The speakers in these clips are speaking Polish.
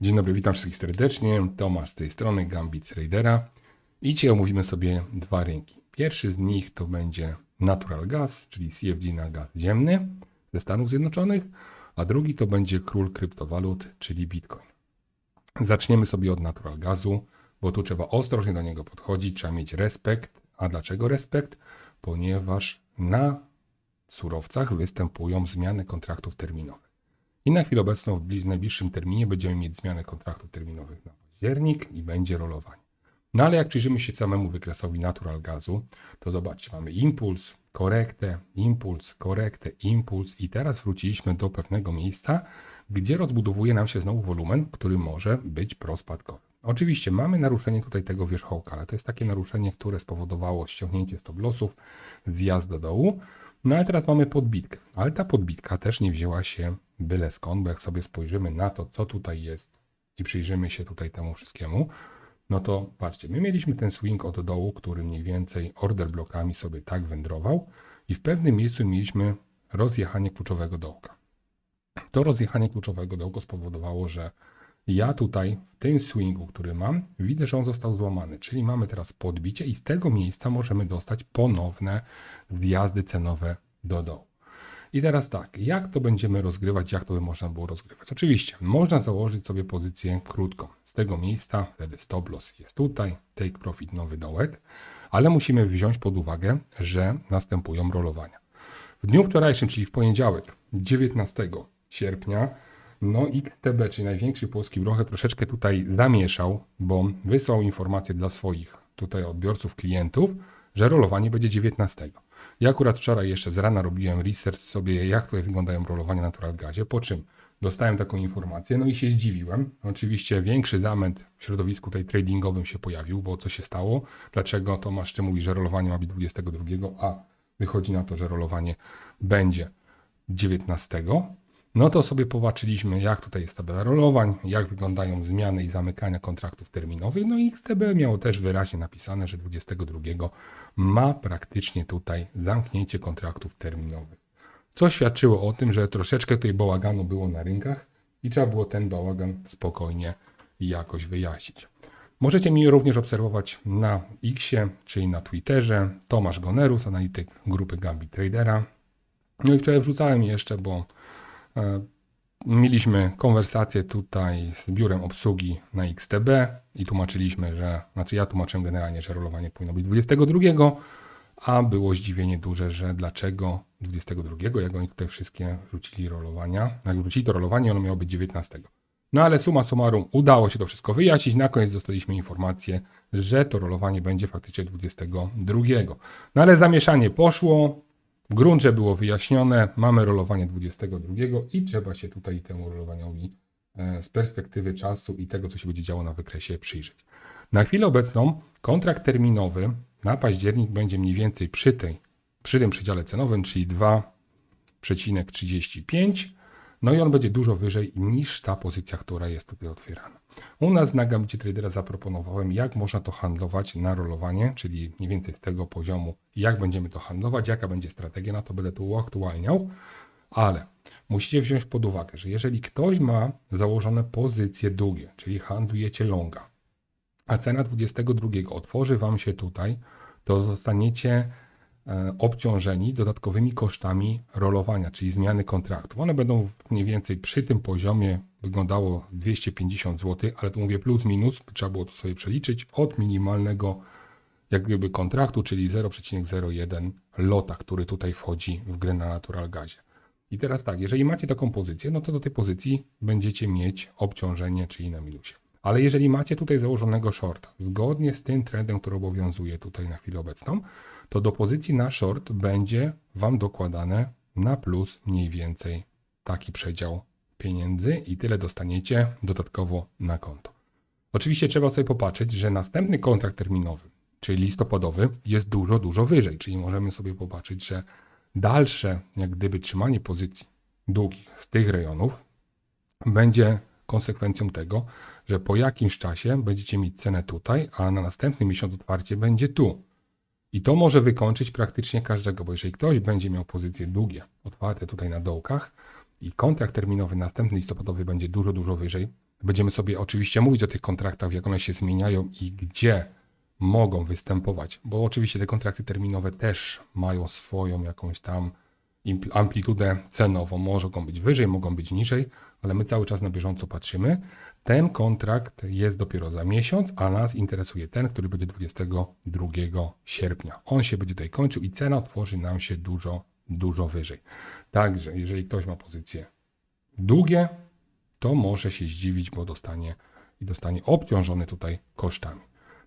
Dzień dobry, witam wszystkich serdecznie. Tomasz z tej strony Gambit Tradera. I dzisiaj omówimy sobie dwa rynki. Pierwszy z nich to będzie Natural Gas, czyli CFD na gaz ziemny ze Stanów Zjednoczonych, a drugi to będzie król kryptowalut, czyli Bitcoin. Zaczniemy sobie od Natural Gazu, bo tu trzeba ostrożnie do niego podchodzić, trzeba mieć respekt. A dlaczego respekt? Ponieważ na surowcach występują zmiany kontraktów terminowych. I na chwilę obecną w bli- najbliższym terminie będziemy mieć zmianę kontraktów terminowych na październik i będzie rolowanie. No ale jak przyjrzymy się samemu wykresowi natural gazu, to zobaczcie, mamy impuls, korektę, impuls, korektę, impuls i teraz wróciliśmy do pewnego miejsca, gdzie rozbudowuje nam się znowu wolumen, który może być prospadkowy. Oczywiście mamy naruszenie tutaj tego wierzchołka, ale to jest takie naruszenie, które spowodowało ściągnięcie stop lossów, zjazd do dołu. No ale teraz mamy podbitkę, ale ta podbitka też nie wzięła się byle skąd, bo jak sobie spojrzymy na to, co tutaj jest i przyjrzymy się tutaj temu wszystkiemu, no to patrzcie, my mieliśmy ten swing od dołu, który mniej więcej order blokami sobie tak wędrował i w pewnym miejscu mieliśmy rozjechanie kluczowego dołka. To rozjechanie kluczowego dołka spowodowało, że ja tutaj w tym swingu, który mam, widzę, że on został złamany, czyli mamy teraz podbicie i z tego miejsca możemy dostać ponowne zjazdy cenowe do dołu. I teraz tak, jak to będziemy rozgrywać, jak to by można było rozgrywać? Oczywiście, można założyć sobie pozycję krótką. Z tego miejsca, wtedy stop loss jest tutaj, take profit nowy dołek, ale musimy wziąć pod uwagę, że następują rolowania. W dniu wczorajszym, czyli w poniedziałek, 19 sierpnia, no XTB, czyli największy polski broker, troszeczkę tutaj zamieszał, bo wysłał informację dla swoich tutaj odbiorców, klientów, że rolowanie będzie 19. Ja akurat wczoraj jeszcze z rana robiłem research sobie, jak tutaj wyglądają rolowania na Natural Gazie, po czym dostałem taką informację, no i się zdziwiłem. Oczywiście większy zamęt w środowisku tej tradingowym się pojawił, bo co się stało? Dlaczego Tomasz czy mówi, że rolowanie ma być 22, a wychodzi na to, że rolowanie będzie 19? No to sobie popatrzyliśmy, jak tutaj jest tabela rolowań, jak wyglądają zmiany i zamykania kontraktów terminowych. No i XTB miało też wyraźnie napisane, że 22 ma praktycznie tutaj zamknięcie kontraktów terminowych. Co świadczyło o tym, że troszeczkę tutaj bałaganu było na rynkach i trzeba było ten bałagan spokojnie jakoś wyjaśnić. Możecie mnie również obserwować na Xie, czyli na Twitterze. Tomasz Gonerus, analityk grupy Gambit Tradera. No i wczoraj wrzucałem jeszcze, bo Mieliśmy konwersację tutaj z biurem obsługi na XTB i tłumaczyliśmy, że, znaczy ja tłumaczyłem generalnie, że rolowanie powinno być 22, a było zdziwienie duże, że dlaczego 22, jak oni tutaj wszystkie wrzucili rolowania. Jak wrzucili to rolowanie, ono miało być 19. No ale suma summarum udało się to wszystko wyjaśnić. Na koniec dostaliśmy informację, że to rolowanie będzie faktycznie 22. No ale zamieszanie poszło, w gruncie było wyjaśnione, mamy rolowanie 22 i trzeba się tutaj temu rolowaniowi e, z perspektywy czasu i tego, co się będzie działo na wykresie, przyjrzeć. Na chwilę obecną kontrakt terminowy na październik będzie mniej więcej przy, tej, przy tym przedziale cenowym, czyli 2,35. No i on będzie dużo wyżej niż ta pozycja, która jest tutaj otwierana. U nas na Gambicie Tradera zaproponowałem, jak można to handlować na rolowanie, czyli mniej więcej z tego poziomu, jak będziemy to handlować, jaka będzie strategia, na to będę tu uaktualniał, ale musicie wziąć pod uwagę, że jeżeli ktoś ma założone pozycje długie, czyli handlujecie longa, a cena 22 otworzy Wam się tutaj, to zostaniecie obciążeni dodatkowymi kosztami rolowania, czyli zmiany kontraktów. One będą mniej więcej przy tym poziomie wyglądało 250 zł, ale tu mówię plus minus, trzeba było to sobie przeliczyć od minimalnego jak gdyby kontraktu, czyli 0,01 lota, który tutaj wchodzi w grę na natural gazie. I teraz tak, jeżeli macie taką pozycję, no to do tej pozycji będziecie mieć obciążenie, czyli na minusie. Ale jeżeli macie tutaj założonego shorta, zgodnie z tym trendem, który obowiązuje tutaj na chwilę obecną, to do pozycji na short będzie Wam dokładane na plus mniej więcej taki przedział pieniędzy i tyle dostaniecie dodatkowo na konto. Oczywiście trzeba sobie popatrzeć, że następny kontrakt terminowy, czyli listopadowy, jest dużo, dużo wyżej, czyli możemy sobie popatrzeć, że dalsze jak gdyby trzymanie pozycji długich z tych rejonów będzie konsekwencją tego, że po jakimś czasie będziecie mieć cenę tutaj, a na następny miesiąc otwarcie będzie tu. I to może wykończyć praktycznie każdego, bo jeżeli ktoś będzie miał pozycje długie, otwarte tutaj na dołkach i kontrakt terminowy następny listopadowy będzie dużo, dużo wyżej, Będziemy sobie oczywiście mówić o tych kontraktach, jak one się zmieniają i gdzie mogą występować, bo oczywiście te kontrakty terminowe też mają swoją jakąś tam amplitudę cenową. Mogą być wyżej, mogą być niżej, ale my cały czas na bieżąco patrzymy. Ten kontrakt jest dopiero za miesiąc, a nas interesuje ten, który będzie 22 sierpnia. On się będzie tutaj kończył i cena otworzy nam się dużo, dużo wyżej. Także jeżeli ktoś ma pozycje długie, to może się zdziwić, bo dostanie i dostanie obciążony tutaj kosztami.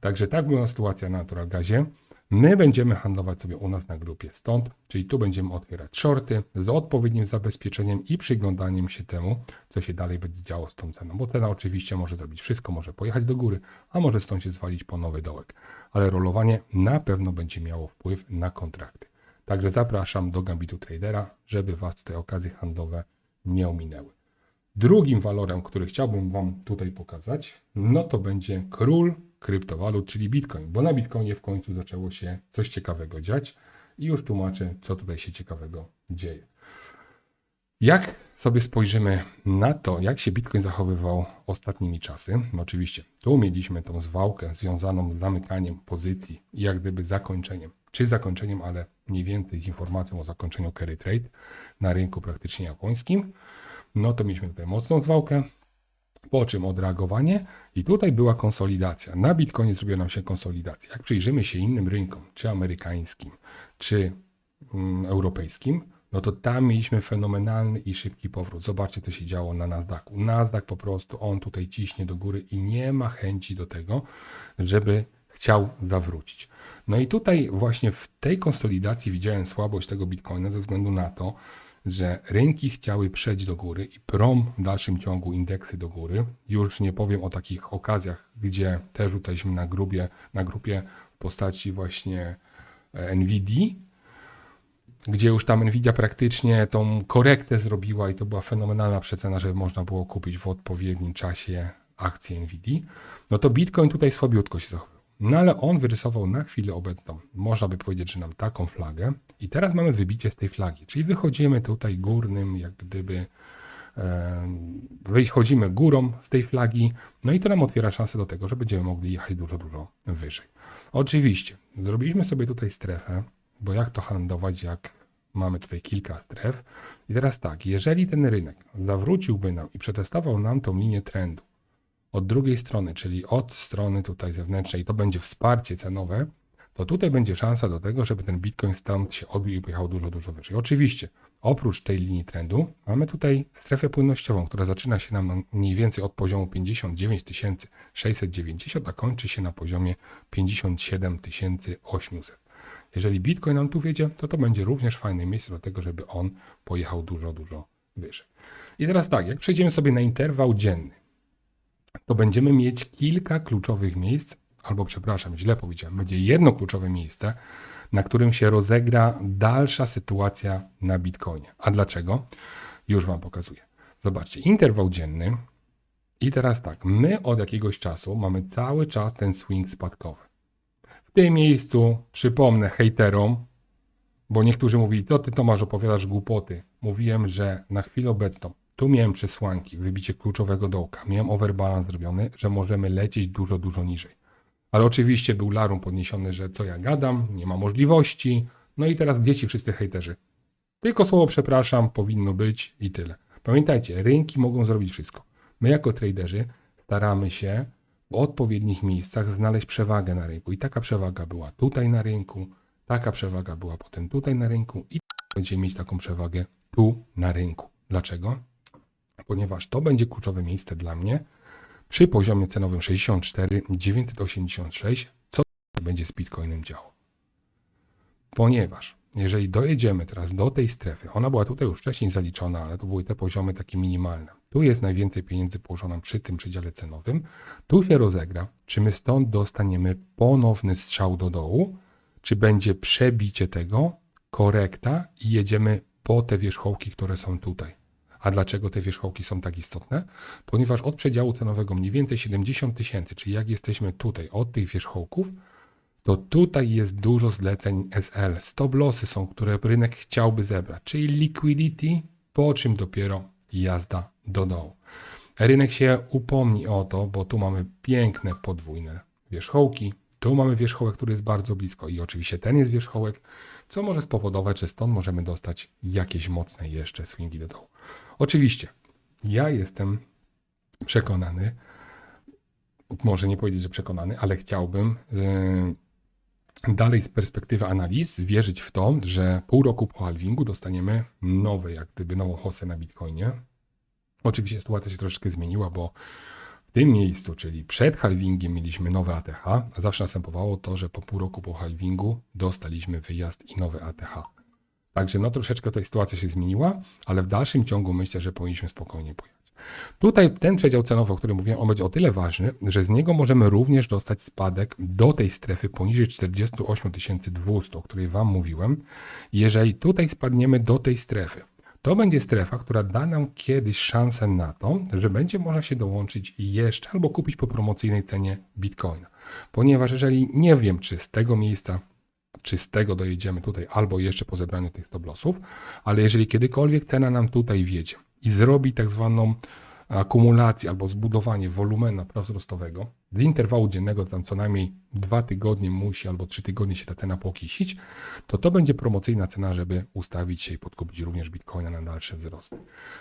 Także tak była sytuacja na Natural Gazie. My będziemy handlować sobie u nas na grupie stąd, czyli tu będziemy otwierać shorty z odpowiednim zabezpieczeniem i przyglądaniem się temu, co się dalej będzie działo z tą ceną, bo cena oczywiście może zrobić wszystko, może pojechać do góry, a może stąd się zwalić po nowy dołek, ale rolowanie na pewno będzie miało wpływ na kontrakty. Także zapraszam do Gambitu Tradera, żeby Was tutaj okazje handlowe nie ominęły. Drugim walorem, który chciałbym Wam tutaj pokazać, no to będzie król kryptowalut, czyli Bitcoin, bo na Bitcoinie w końcu zaczęło się coś ciekawego dziać i już tłumaczę, co tutaj się ciekawego dzieje. Jak sobie spojrzymy na to, jak się Bitcoin zachowywał ostatnimi czasy, no oczywiście tu mieliśmy tą zwałkę związaną z zamykaniem pozycji jak gdyby zakończeniem, czy zakończeniem, ale mniej więcej z informacją o zakończeniu carry trade na rynku praktycznie japońskim, no to mieliśmy tutaj mocną zwałkę, po czym odreagowanie i tutaj była konsolidacja. Na Bitcoinie zrobiła nam się konsolidacja. Jak przyjrzymy się innym rynkom, czy amerykańskim, czy mm, europejskim, no to tam mieliśmy fenomenalny i szybki powrót. Zobaczcie, co się działo na Nasdaqu. Nasdaq po prostu, on tutaj ciśnie do góry i nie ma chęci do tego, żeby chciał zawrócić. No i tutaj właśnie w tej konsolidacji widziałem słabość tego Bitcoina ze względu na to, że rynki chciały przejść do góry i prom w dalszym ciągu indeksy do góry. Już nie powiem o takich okazjach, gdzie też rzucaliśmy na, grubie, na grupie w postaci właśnie e, NVIDIA, gdzie już tam Nvidia praktycznie tą korektę zrobiła i to była fenomenalna przecena, żeby można było kupić w odpowiednim czasie akcje Nvidia, no to Bitcoin tutaj słabiutko się zachował. No ale on wyrysował na chwilę obecną, można by powiedzieć, że nam taką flagę i teraz mamy wybicie z tej flagi, czyli wychodzimy tutaj górnym, jak gdyby wychodzimy górą z tej flagi, no i to nam otwiera szansę do tego, że będziemy mogli jechać dużo, dużo wyżej. Oczywiście, zrobiliśmy sobie tutaj strefę, bo jak to handlować, jak mamy tutaj kilka stref. I teraz tak, jeżeli ten rynek zawróciłby nam i przetestował nam tą linię trendu od drugiej strony, czyli od strony tutaj zewnętrznej, to będzie wsparcie cenowe, to tutaj będzie szansa do tego, żeby ten Bitcoin stąd się odbił i pojechał dużo, dużo wyżej. Oczywiście, oprócz tej linii trendu, mamy tutaj strefę płynnościową, która zaczyna się nam na mniej więcej od poziomu 59 690, a kończy się na poziomie 57 800. Jeżeli Bitcoin nam tu wiedzie, to to będzie również fajne miejsce do tego, żeby on pojechał dużo, dużo wyżej. I teraz tak, jak przejdziemy sobie na interwał dzienny, to będziemy mieć kilka kluczowych miejsc, albo przepraszam, źle powiedziałem, będzie jedno kluczowe miejsce, na którym się rozegra dalsza sytuacja na Bitcoinie. A dlaczego? Już Wam pokazuję. Zobaczcie, interwał dzienny. I teraz tak, my od jakiegoś czasu mamy cały czas ten swing spadkowy. W tym miejscu przypomnę hejterom, bo niektórzy mówili, co ty Tomasz opowiadasz głupoty. Mówiłem, że na chwilę obecną tu miałem przesłanki, wybicie kluczowego dołka, miałem overbalance zrobiony, że możemy lecieć dużo, dużo niżej. Ale oczywiście był larum podniesiony, że co ja gadam, nie ma możliwości. No i teraz gdzie ci wszyscy hejterzy? Tylko słowo przepraszam powinno być i tyle. Pamiętajcie, rynki mogą zrobić wszystko. My jako traderzy staramy się w odpowiednich miejscach znaleźć przewagę na rynku. I taka przewaga była tutaj na rynku, taka przewaga była potem tutaj na rynku i będziemy mieć taką przewagę tu na rynku. Dlaczego? Ponieważ to będzie kluczowe miejsce dla mnie przy poziomie cenowym 64 986, co będzie z Bitcoinem działo. Ponieważ jeżeli dojedziemy teraz do tej strefy, ona była tutaj już wcześniej zaliczona, ale to były te poziomy takie minimalne. Tu jest najwięcej pieniędzy położone przy tym przedziale cenowym. Tu się rozegra, czy my stąd dostaniemy ponowny strzał do dołu, czy będzie przebicie tego, korekta i jedziemy po te wierzchołki, które są tutaj. A dlaczego te wierzchołki są tak istotne? Ponieważ od przedziału cenowego mniej więcej 70 tysięcy, czyli jak jesteśmy tutaj od tych wierzchołków, to tutaj jest dużo zleceń SL. Stop lossy są, które rynek chciałby zebrać, czyli liquidity, po czym dopiero jazda do dołu. rynek się upomni o to, bo tu mamy piękne podwójne wierzchołki. Tu mamy wierzchołek, który jest bardzo blisko i oczywiście ten jest wierzchołek, co może spowodować, że stąd możemy dostać jakieś mocne jeszcze swingi do dołu. Oczywiście, ja jestem przekonany, może nie powiedzieć, że przekonany, ale chciałbym yy, dalej z perspektywy analiz wierzyć w to, że pół roku po halvingu dostaniemy nowe, jak gdyby nową hosę na Bitcoinie. Oczywiście sytuacja się troszeczkę zmieniła, bo w tym miejscu, czyli przed halvingiem mieliśmy nowe ATH, a zawsze następowało to, że po pół roku po halvingu dostaliśmy wyjazd i nowe ATH. Także no troszeczkę tutaj sytuacja się zmieniła, ale w dalszym ciągu myślę, że powinniśmy spokojnie pojechać. Tutaj ten przedział cenowy, o którym mówiłem, on będzie o tyle ważny, że z niego możemy również dostać spadek do tej strefy poniżej 48 200, o której Wam mówiłem. Jeżeli tutaj spadniemy do tej strefy, to będzie strefa, która da nam kiedyś szansę na to, że będzie można się dołączyć jeszcze albo kupić po promocyjnej cenie Bitcoina. Ponieważ jeżeli nie wiem, czy z tego miejsca, czy z tego dojedziemy tutaj, albo jeszcze po zebraniu tych stop lossów, ale jeżeli kiedykolwiek cena nam tutaj wiedzie i zrobi tak zwaną akumulację albo zbudowanie wolumenu wzrostowego z interwału dziennego, tam co najmniej dwa tygodnie musi albo trzy tygodnie się ta cena pokisić, to to będzie promocyjna cena, żeby ustawić się i podkupić również Bitcoina na dalsze wzrosty.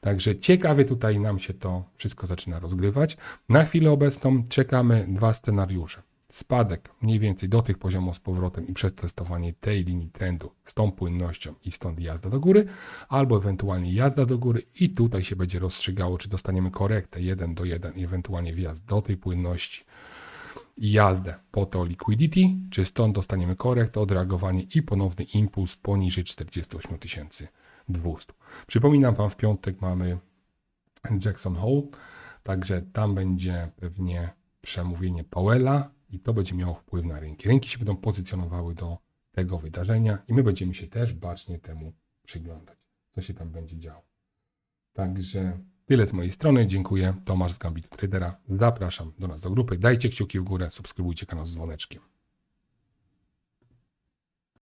Także ciekawie tutaj nam się to wszystko zaczyna rozgrywać. Na chwilę obecną czekamy dwa scenariusze spadek mniej więcej do tych poziomów z powrotem i przetestowanie tej linii trendu z tą płynnością i stąd jazda do góry, albo ewentualnie jazda do góry i tutaj się będzie rozstrzygało, czy dostaniemy korektę 1 do 1 i ewentualnie wjazd do tej płynności i jazdę po to liquidity, czy stąd dostaniemy korektę, odreagowanie i ponowny impuls poniżej 48 200. Przypominam Wam, w piątek mamy Jackson Hole, także tam będzie pewnie przemówienie Powella, i to będzie miało wpływ na rynki. Rynki się będą pozycjonowały do tego wydarzenia i my będziemy się też bacznie temu przyglądać, co się tam będzie działo. Także tyle z mojej strony. Dziękuję. Tomasz z Gambitu Tradera. Zapraszam do nas do grupy. Dajcie kciuki w górę, subskrybujcie kanał z dzwoneczkiem.